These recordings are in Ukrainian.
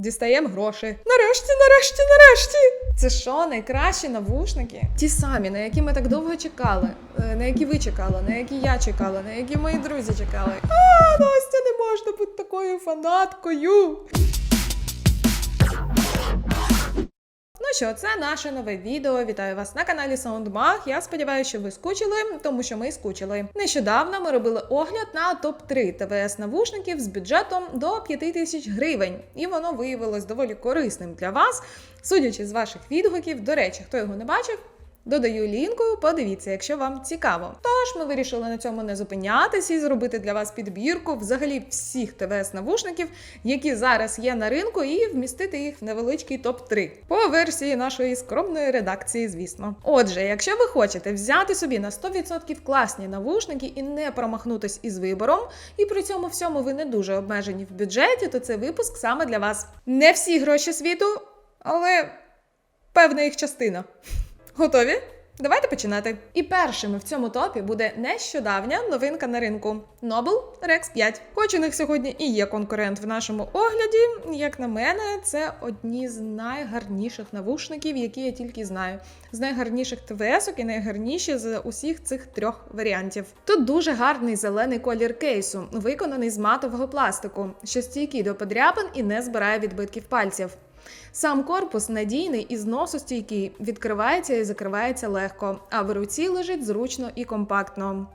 Дістаємо гроші. Нарешті, нарешті, нарешті. Це що, найкращі навушники? Ті самі, на які ми так довго чекали, е, на які ви чекали, на які я чекала, на які мої друзі чекали. А, Настя, не можна бути такою фанаткою. Що, це наше нове відео. Вітаю вас на каналі SoundMag. Я сподіваюся, що ви скучили, тому що ми скучили. Нещодавно ми робили огляд на топ-3 ТВС навушників з бюджетом до 5 тисяч гривень, і воно виявилось доволі корисним для вас, судячи з ваших відгуків. До речі, хто його не бачив. Додаю лінку, подивіться, якщо вам цікаво. Тож ми вирішили на цьому не зупинятися і зробити для вас підбірку взагалі всіх ТВС навушників, які зараз є на ринку, і вмістити їх в невеличкий топ 3 по версії нашої скромної редакції, звісно. Отже, якщо ви хочете взяти собі на 100% класні навушники і не промахнутись із вибором, і при цьому всьому ви не дуже обмежені в бюджеті, то це випуск саме для вас. Не всі гроші світу, але певна їх частина. Готові? Давайте починати. І першими в цьому топі буде нещодавня новинка на ринку Noble Rex 5. Хоч у них сьогодні і є конкурент в нашому огляді, як на мене, це одні з найгарніших навушників, які я тільки знаю. З найгарніших ТВСок і найгарніші з усіх цих трьох варіантів. Тут дуже гарний зелений колір кейсу, виконаний з матового пластику, що стійкий до подряпин і не збирає відбитків пальців. Сам корпус надійний і зносостійкий, відкривається і закривається легко, а в руці лежить зручно і компактно.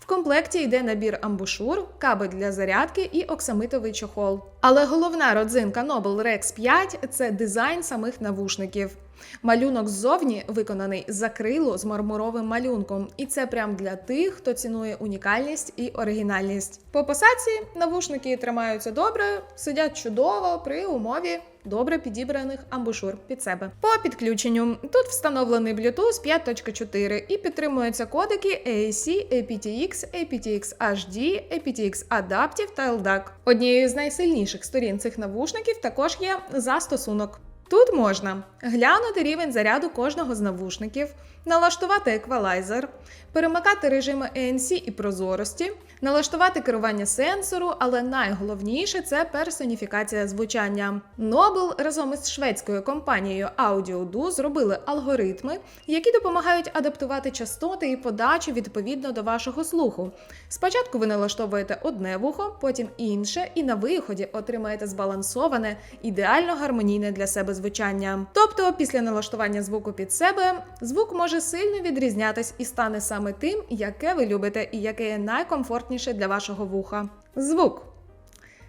В комплекті йде набір амбушур, кабель для зарядки і оксамитовий чохол. Але головна родзинка Noble Rex 5 – це дизайн самих навушників. Малюнок ззовні виконаний з акрилу з мармуровим малюнком, і це прям для тих, хто цінує унікальність і оригінальність. По посадці навушники тримаються добре, сидять чудово при умові добре підібраних амбушур під себе. По підключенню тут встановлений Bluetooth 5.4 і підтримуються кодики AAC, aptX, aptX HD, aptX Adaptive та LDAC. Однією з найсильніших сторін цих навушників також є застосунок. Тут можна глянути рівень заряду кожного з навушників, налаштувати еквалайзер, перемикати режими ANC і прозорості, налаштувати керування сенсору, але найголовніше це персоніфікація звучання. Noble разом із шведською компанією AudioDo зробили алгоритми, які допомагають адаптувати частоти і подачу відповідно до вашого слуху. Спочатку ви налаштовуєте одне вухо, потім інше, і на виході отримаєте збалансоване, ідеально гармонійне для себе звучання. Тобто, після налаштування звуку під себе, звук може сильно відрізнятись і стане саме тим, яке ви любите і яке є найкомфортніше для вашого вуха. Звук.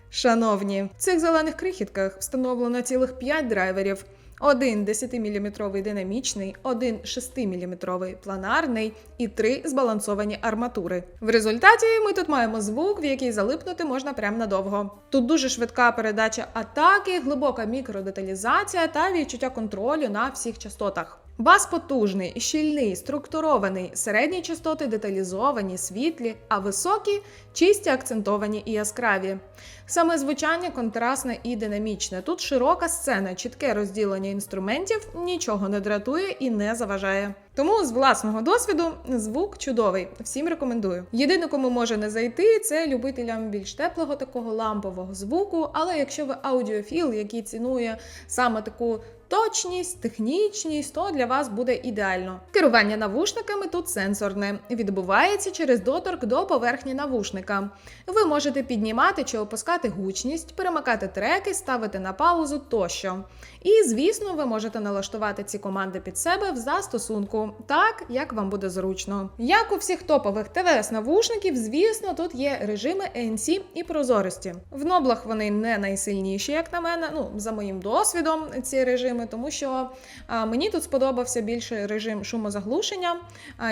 Шановні, в цих зелених крихітках встановлено цілих 5 драйверів. Один 10-мм динамічний, один 6-мм планарний і три збалансовані арматури. В результаті ми тут маємо звук, в який залипнути можна прям надовго. Тут дуже швидка передача атаки, глибока мікродеталізація та відчуття контролю на всіх частотах. Бас потужний, щільний, структурований, середні частоти деталізовані, світлі, а високі чисті, акцентовані і яскраві. Саме звучання контрастне і динамічне. Тут широка сцена, чітке розділення інструментів, нічого не дратує і не заважає. Тому з власного досвіду звук чудовий. Всім рекомендую. Єдине, кому може не зайти, це любителям більш теплого такого лампового звуку. Але якщо ви аудіофіл, який цінує саме таку точність, технічність, то для вас буде ідеально. Керування навушниками тут сенсорне, відбувається через доторк до поверхні навушника. Ви можете піднімати чи опускати гучність, перемикати треки, ставити на паузу тощо. І, звісно, ви можете налаштувати ці команди під себе в застосунку, так як вам буде зручно. Як у всіх топових ТВС навушників, звісно, тут є режими ANC і прозорості. В ноблах вони не найсильніші, як на мене, ну за моїм досвідом, ці режими, тому що мені тут сподобався більше режим шумозаглушення,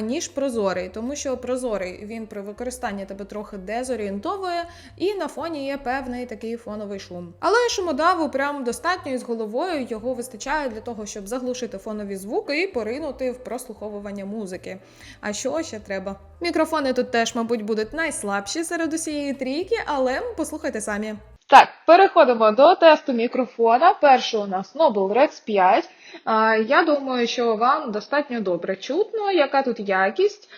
ніж прозорий, тому що прозорий він при використанні тебе трохи дезорієнтовує, і на фоні є певний такий фоновий шум. Але шумодаву прям достатньо із головою його вистачає для того, щоб заглушити фонові звуки і поринути в прослуховування музики. А що ще треба? Мікрофони тут теж, мабуть, будуть найслабші серед усієї трійки, але послухайте самі. Так, переходимо до тесту мікрофона. Перший у нас Noble Rex 5. Я думаю, що вам достатньо добре чутно, яка тут якість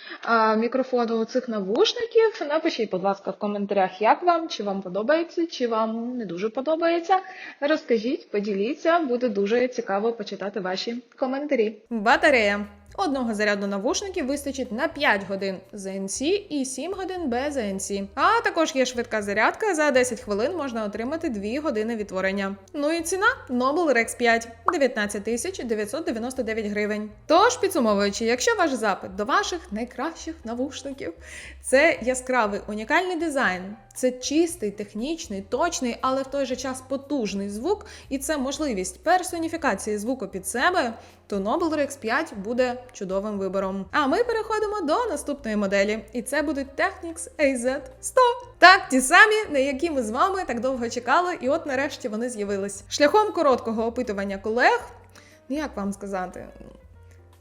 мікрофону цих навушників. Напишіть, будь ласка, в коментарях, як вам, чи вам подобається, чи вам не дуже подобається. Розкажіть, поділіться, буде дуже цікаво почитати ваші коментарі. Батарея. Одного заряду навушників вистачить на 5 годин ZNC і 7 годин без ZNC. А також є швидка зарядка. За 10 хвилин можна отримати 2 години відтворення. Ну і ціна Noble Rex 5 19 тисяч 999 гривень. Тож, підсумовуючи, якщо ваш запит до ваших найкращих навушників це яскравий унікальний дизайн, це чистий, технічний, точний, але в той же час потужний звук, і це можливість персоніфікації звуку під себе, то Noble Rex 5 буде чудовим вибором. А ми переходимо до наступної моделі, і це будуть Technics AZ100. Так, ті самі, на які ми з вами так довго чекали, і от нарешті вони з'явились. Шляхом короткого опитування колег, ну як вам сказати.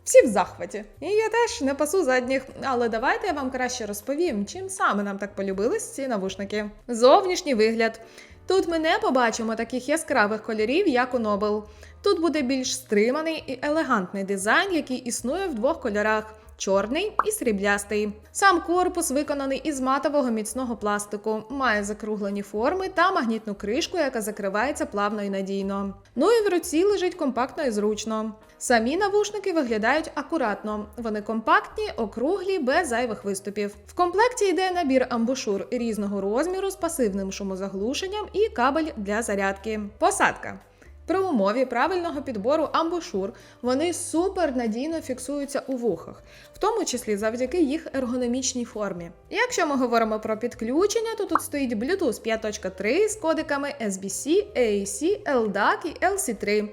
Всі в захваті. І я теж не пасу задніх. Але давайте я вам краще розповім, чим саме нам так полюбились ці навушники. Зовнішній вигляд. Тут ми не побачимо таких яскравих кольорів, як у Нобел. Тут буде більш стриманий і елегантний дизайн, який існує в двох кольорах. Чорний і сріблястий. Сам корпус виконаний із матового міцного пластику, має закруглені форми та магнітну кришку, яка закривається плавно і надійно. Ну і в руці лежить компактно і зручно. Самі навушники виглядають акуратно. Вони компактні, округлі, без зайвих виступів. В комплекті йде набір амбушур різного розміру з пасивним шумозаглушенням і кабель для зарядки. Посадка. При умові правильного підбору амбушур вони супер надійно фіксуються у вухах, в тому числі завдяки їх ергономічній формі. Якщо ми говоримо про підключення, то тут стоїть Bluetooth 5.3 з кодиками SBC, AAC, LDAC і LC3.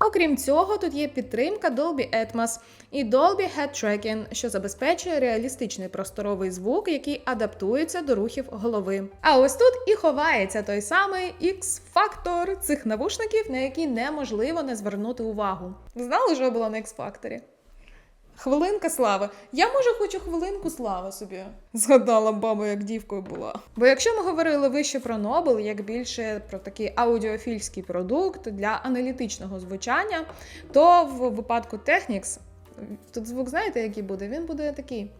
Окрім цього, тут є підтримка Dolby Atmos і Dolby Head Tracking, що забезпечує реалістичний просторовий звук, який адаптується до рухів голови. А ось тут і ховається той самий X-фактор цих навушників, на які неможливо не звернути увагу. Знали, що було на X-факторі? Хвилинка слави. Я може хочу хвилинку слави собі. Згадала бабу, як дівкою була. Бо якщо ми говорили вище про Нобел, як більше про такий аудіофільський продукт для аналітичного звучання, то в випадку Technics тут звук, знаєте, який буде? Він буде такий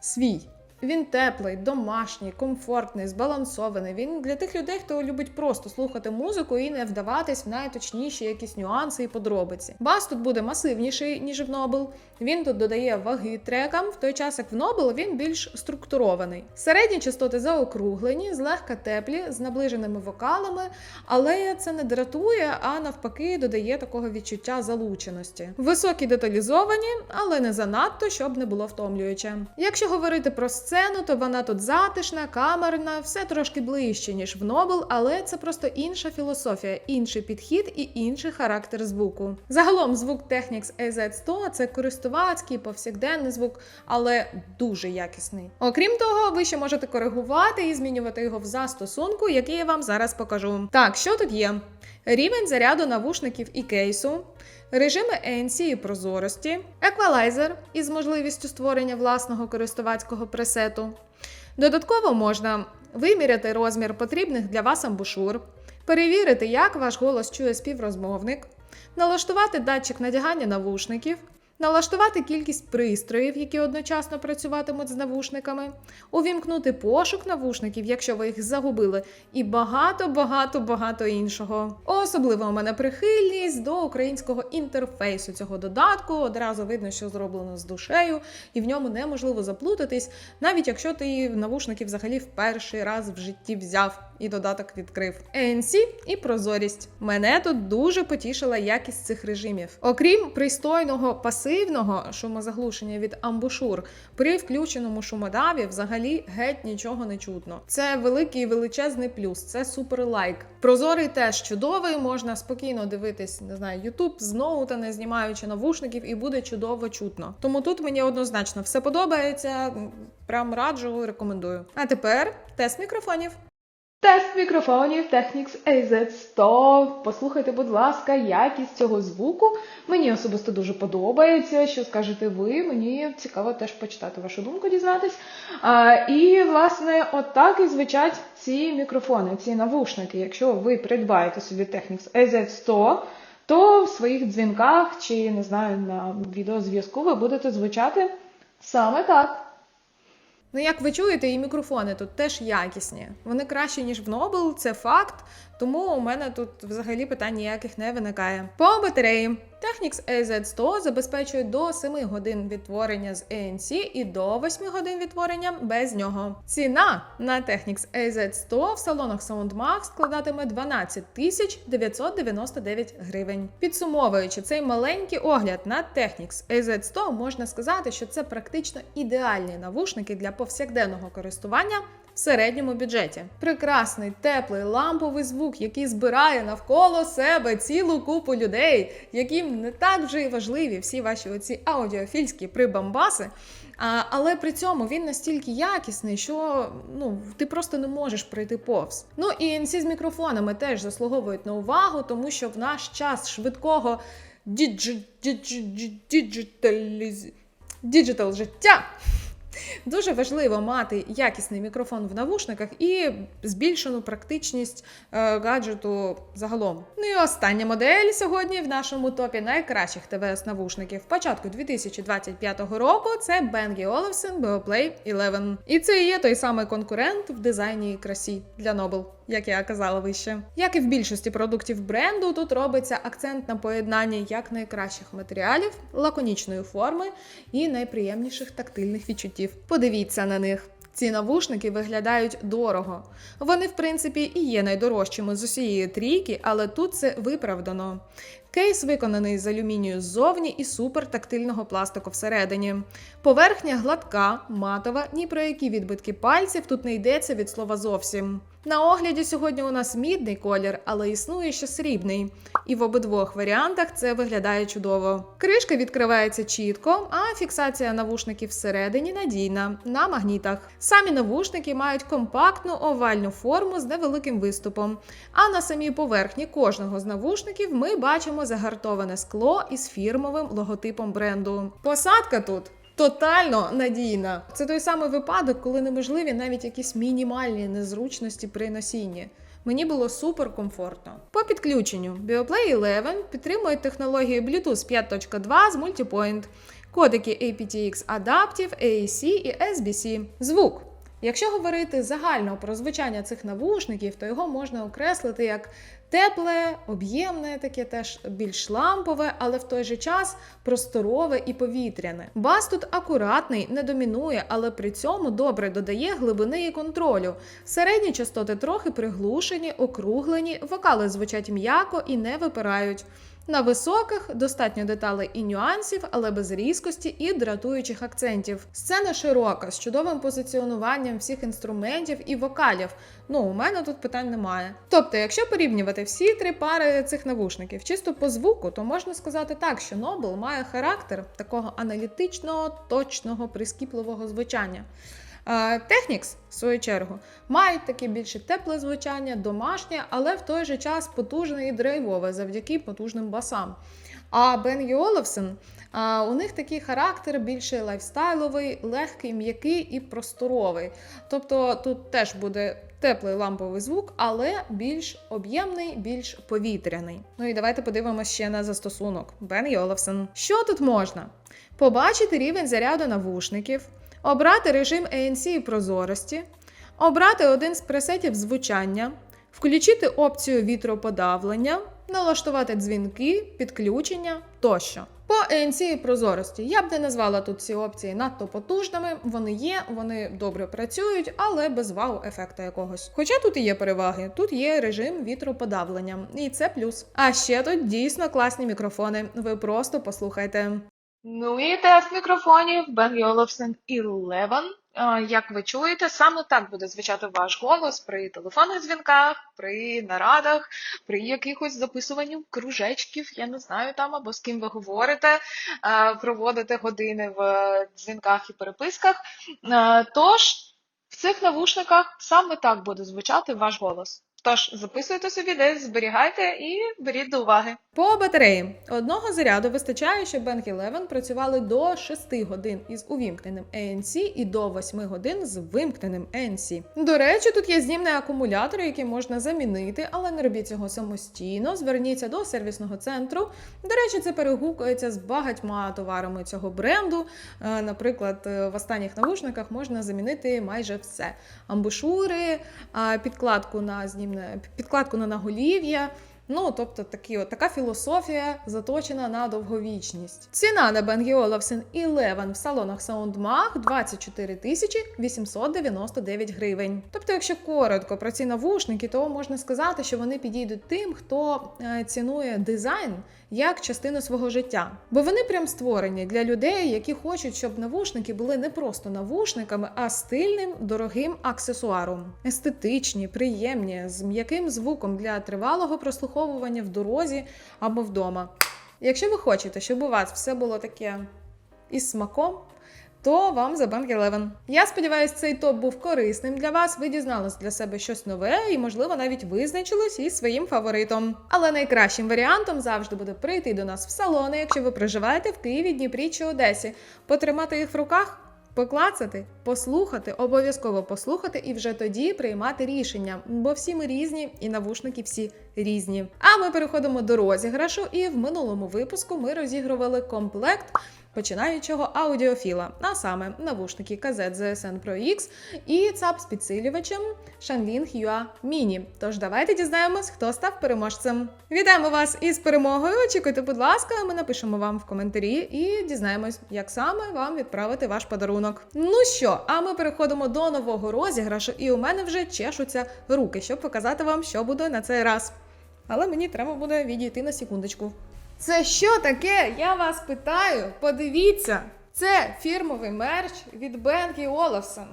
свій. Він теплий, домашній, комфортний, збалансований. Він для тих людей, хто любить просто слухати музику і не вдаватись в найточніші якісь нюанси і подробиці. Бас тут буде масивніший, ніж в Нобел. Він тут додає ваги трекам, в той час як в Нобел він більш структурований. Середні частоти заокруглені, злегка теплі, з наближеними вокалами, але це не дратує, а навпаки додає такого відчуття залученості. Високі деталізовані, але не занадто, щоб не було втомлююче. Якщо говорити про то вона тут затишна, камерна, все трошки ближче, ніж в Нобел, але це просто інша філософія, інший підхід і інший характер звуку. Загалом звук Technics AZ100 це користувацький, повсякденний звук, але дуже якісний. Окрім того, ви ще можете коригувати і змінювати його в застосунку, який я вам зараз покажу. Так, що тут є? Рівень заряду навушників і кейсу, режими ANC і прозорості, еквалайзер із можливістю створення власного користувацького пресету. Додатково можна виміряти розмір потрібних для вас амбушур, перевірити, як ваш голос чує співрозмовник, налаштувати датчик надягання навушників, налаштувати кількість пристроїв, які одночасно працюватимуть з навушниками, увімкнути пошук навушників, якщо ви їх загубили, і багато, багато, багато іншого. Особливо у мене прихильність до українського інтерфейсу цього додатку. Одразу видно, що зроблено з душею, і в ньому неможливо заплутатись, навіть якщо ти навушники взагалі в перший раз в житті взяв і додаток відкрив. ANC і прозорість. Мене тут дуже потішила якість цих режимів. Окрім пристойного пасивного шумозаглушення від амбушур, при включеному шумодаві взагалі геть нічого не чутно. Це великий величезний плюс, це супер лайк. Прозорий теж чудовий, можна спокійно дивитись, не знаю, Ютуб з ноута, не знімаючи навушників, і буде чудово чутно. Тому тут мені однозначно все подобається. Прям раджу, рекомендую. А тепер тест мікрофонів. Тест мікрофонів Technics AZ100. Послухайте, будь ласка, якість цього звуку. Мені особисто дуже подобається. Що скажете ви? Мені цікаво теж почитати вашу думку, дізнатись. А, і, власне, отак і звучать ці мікрофони, ці навушники. Якщо ви придбаєте собі Technics AZ100, то в своїх дзвінках чи не знаю на відеозв'язку ви будете звучати саме так. Ну, як ви чуєте, і мікрофони тут теж якісні. Вони кращі, ніж в Nobel, це факт. Тому у мене тут взагалі питань ніяких не виникає. По батареї Technics AZ100 забезпечує до 7 годин відтворення з ANC і до 8 годин відтворення без нього. Ціна на Technics AZ100 в салонах SoundMax складатиме 12 тисяч 999 гривень. Підсумовуючи цей маленький огляд на Technics AZ100, можна сказати, що це практично ідеальні навушники для повсякденного користування в середньому бюджеті. Прекрасний, теплий, ламповий звук, який збирає навколо себе цілу купу людей, яким не так вже й важливі всі ваші оці аудіофільські прибамбаси. А, але при цьому він настільки якісний, що ну ти просто не можеш пройти повз. Ну і NC з мікрофонами теж заслуговують на увагу, тому що в наш час швидкого діджи, діджи, діджиталіз... діджитал життя. Дуже важливо мати якісний мікрофон в навушниках і збільшену практичність е, гаджету загалом. Ну і остання модель сьогодні в нашому топі найкращих ТВС-навушників початку 2025 року це Bang Olufsen Beoplay 11. І це є той самий конкурент в дизайні і красі для Nobel як я казала вище. Як і в більшості продуктів бренду, тут робиться акцент на поєднанні як найкращих матеріалів, лаконічної форми і найприємніших тактильних відчуттів. Подивіться на них. Ці навушники виглядають дорого. Вони, в принципі, і є найдорожчими з усієї трійки, але тут це виправдано. Кейс виконаний з алюмінію ззовні і супертактильного пластику всередині. Поверхня гладка, матова, ні про які відбитки пальців тут не йдеться від слова зовсім. На огляді сьогодні у нас мідний колір, але існує ще срібний. І в обидвох варіантах це виглядає чудово. Кришка відкривається чітко, а фіксація навушників всередині надійна на магнітах. Самі навушники мають компактну овальну форму з невеликим виступом. А на самій поверхні кожного з навушників ми бачимо загартоване скло із фірмовим логотипом бренду. Посадка тут. Тотально надійна. Це той самий випадок, коли неможливі навіть якісь мінімальні незручності при носінні. Мені було супер комфортно. По підключенню BioPlay 11 підтримує технологію Bluetooth 5.2 з Multipoint, кодики aptX Adaptive, AAC і SBC. Звук. Якщо говорити загально про звучання цих навушників, то його можна окреслити як тепле, об'ємне, таке теж більш лампове, але в той же час просторове і повітряне. Бас тут акуратний, не домінує, але при цьому добре додає глибини і контролю. Середні частоти трохи приглушені, округлені, вокали звучать м'яко і не випирають. На високих достатньо деталей і нюансів, але без різкості і дратуючих акцентів. Сцена широка, з чудовим позиціонуванням всіх інструментів і вокалів. Ну, у мене тут питань немає. Тобто, якщо порівнювати всі три пари цих навушників, чисто по звуку, то можна сказати так, що Nobel має характер такого аналітичного, точного, прискіпливого звучання. Technics, в свою чергу, мають таке більше тепле звучання, домашнє, але в той же час потужне і драйвове завдяки потужним басам. А Бен Оловсен, у них такий характер більше лайфстайловий, легкий, м'який і просторовий. Тобто тут теж буде теплий ламповий звук, але більш об'ємний, більш повітряний. Ну і давайте подивимося ще на застосунок Бен Йоловсен. Що тут можна? Побачити рівень заряду навушників обрати режим ANC прозорості, обрати один з пресетів звучання, включити опцію вітроподавлення, налаштувати дзвінки, підключення тощо. По ANC прозорості я б не назвала тут ці опції надто потужними. Вони є, вони добре працюють, але без вау-ефекту якогось. Хоча тут і є переваги, тут є режим вітроподавлення, і це плюс. А ще тут дійсно класні мікрофони. Ви просто послухайте. Ну і тест мікрофонів Bang Olufsen 11. Як ви чуєте, саме так буде звучати ваш голос при телефонних дзвінках, при нарадах, при якихось записуванні кружечків, я не знаю там, або з ким ви говорите, проводите години в дзвінках і переписках. Тож. В цих навушниках саме так буде звучати ваш голос. Тож записуйте собі десь, зберігайте і беріть до уваги. По батареї одного заряду вистачає, щоб Bang 11 працювали до 6 годин із увімкненим ANC і до 8 годин з вимкненим ANC. До речі, тут є знімний акумулятор, який можна замінити, але не робіть цього самостійно. Зверніться до сервісного центру. До речі, це перегукується з багатьма товарами цього бренду. Е, Наприклад, е, в останніх навушниках можна замінити майже все: амбушури, підкладку на знімне, підкладку на наголів'я. Ну, тобто такі, от, така філософія заточена на довговічність. Ціна на Bang Olufsen 11 в салонах SoundMag 24 тисячі 899 гривень. Тобто, якщо коротко про ці навушники, то можна сказати, що вони підійдуть тим, хто е, цінує дизайн як частину свого життя. Бо вони прям створені для людей, які хочуть, щоб навушники були не просто навушниками, а стильним, дорогим аксесуаром. Естетичні, приємні, з м'яким звуком для тривалого прослуховування в дорозі або вдома. Якщо ви хочете, щоб у вас все було таке із смаком, то вам за Bank 11. Я сподіваюся, цей топ був корисним для вас. Ви дізнались для себе щось нове і, можливо, навіть визначились із своїм фаворитом. Але найкращим варіантом завжди буде прийти до нас в салони, якщо ви проживаєте в Києві, Дніпрі чи Одесі, потримати їх в руках. Поклацати, послухати, обов'язково послухати і вже тоді приймати рішення, бо всі ми різні і навушники всі різні. А ми переходимо до розіграшу, і в минулому випуску ми розігрували комплект починаючого аудіофіла, а саме навушники KZ ZSN Pro X і ЦАП з підсилювачем Shanling Hua Mini. Тож давайте дізнаємось, хто став переможцем. Вітаємо вас із перемогою! Очікуйте, будь ласка, ми напишемо вам в коментарі і дізнаємось, як саме вам відправити ваш подарунок. Ну що, а ми переходимо до нового розіграшу, і у мене вже чешуться руки, щоб показати вам, що буде на цей раз. Але мені треба буде відійти на секундочку. Це що таке? Я вас питаю. Подивіться, це фірмовий мерч від Бенкі Олафсон,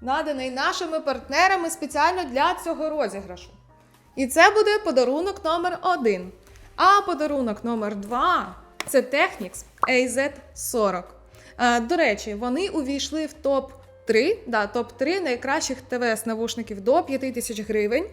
наданий нашими партнерами спеціально для цього розіграшу. І це буде подарунок номер один. А подарунок номер два це Technics AZ40. Е, До речі, вони увійшли в топ 3 да, топ 3 найкращих ТВС навушників до 5 тисяч гривень.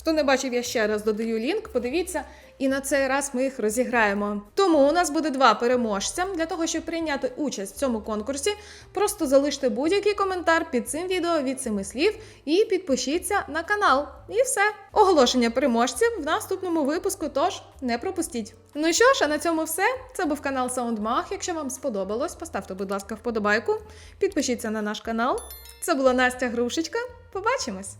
Хто не бачив, я ще раз додаю лінк, подивіться, і на цей раз ми їх розіграємо. Тому у нас буде два переможця. Для того, щоб прийняти участь в цьому конкурсі, просто залиште будь-який коментар під цим відео від семи слів і підпишіться на канал. І все. Оголошення переможців в наступному випуску, тож не пропустіть. Ну що ж, а на цьому все. Це був канал SoundMag. Якщо вам сподобалось, поставте, будь ласка, вподобайку, підпишіться на наш канал. Це була Настя Грушечка. Побачимось!